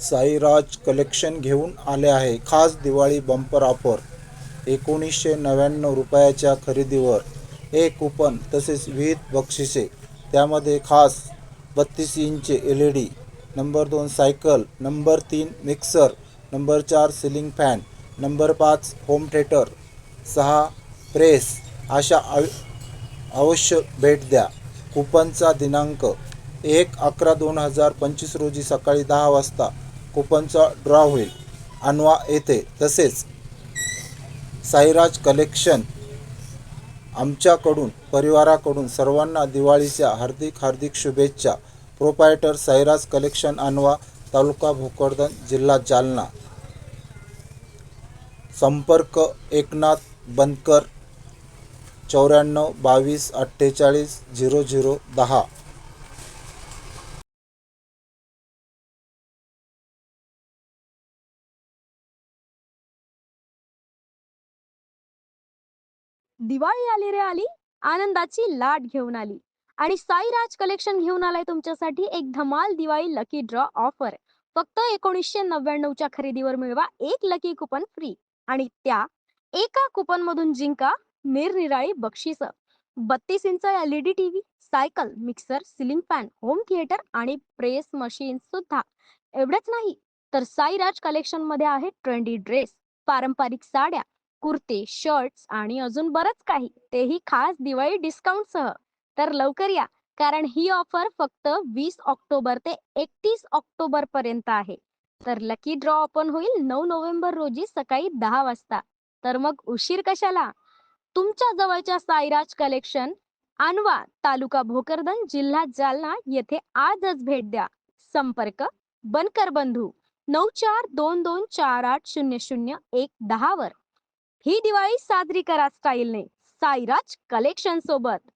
Sairaj collection घेऊन आले आहे. खास दिवाळी बंपर ऑफर. एकोणीसशे नव्याण्णव रुपयाच्या खरेदीवर. एक कुपन तसेच विविध बक्षिसे. त्यामध्ये खास बत्तीस inch L E D number दोन सायकल नंबर तीन मिक्सर नंबर चार सिलिंग फॅन नंबर पाच होम थिएटर सहा प्रेस. अशा आव अवश्य भेट द्या. कुपनचा दिनांक एक अकरा दोन हजार पंचवीस रोजी सकाळी दहा वाजता. कुपनचा ड्रॉ होईल. अनवा येथे. तसेच साईराज कलेक्शन आमच्याकडून परिवाराकडून सर्वांना दिवाळीच्या हार्दिक हार्दिक शुभेच्छा. प्रोपायटर साईराज कलेक्शन अनवा तालुका भोकरदन जिल्हा जालना. संपर्क एकनाथ बनकर चौऱ्याण्णव बावीस अठ्ठेचाळीस झिरो झिरो दहा. दिवाळी आली रे आली. आनंदाची लाट घेऊन आली. आणि साईराज कलेक्शन घेऊन आलाय तुमच्यासाठी. एक धमाल दिवाळी लकी ड्रॉ ऑफर फक्त एकोणीसशे नव्याण्णवच्या खरेदीवर मिळवा एक लकी कुपन फ्री आणि त्या एका कुपन मधून जिंका निरनिराळी बक्षीस. बत्तीस inch LED TV cycle mixer ceiling fan home theatre आणि प्रेस मशीन सुद्धा. एवढंच नाही तर साईराज कलेक्शनमध्ये आहे ट्रेंडी ड्रेस पारंपरिक साड्या कुर्ते शर्ट्स आणि अजून बरंच काही. तेही खास दिवाळी डिस्काउंट सह तर लवकर या कारण ही ऑफर फक्त वीस ऑक्टोबर ते एकतीस ऑक्टोबर पर्यंत आहे. तर लकी ड्रॉ ओपन होईल नऊ नोव्हेंबर रोजी सकाळी दहा वाजता. तर मग उशीर कशाला? तुमच्या जवळच्या साईराज कलेक्शन आणवा तालुका भोकरदन जिल्हा जालना येथे आजच भेट द्या. संपर्क बनकर बंधू नऊ चार दोन दोन चार आठ शून्य शून्य एक दहा वर. ही दिवाळी साजरी करा स्टाईलने. साईराज कलेक्शन सोबत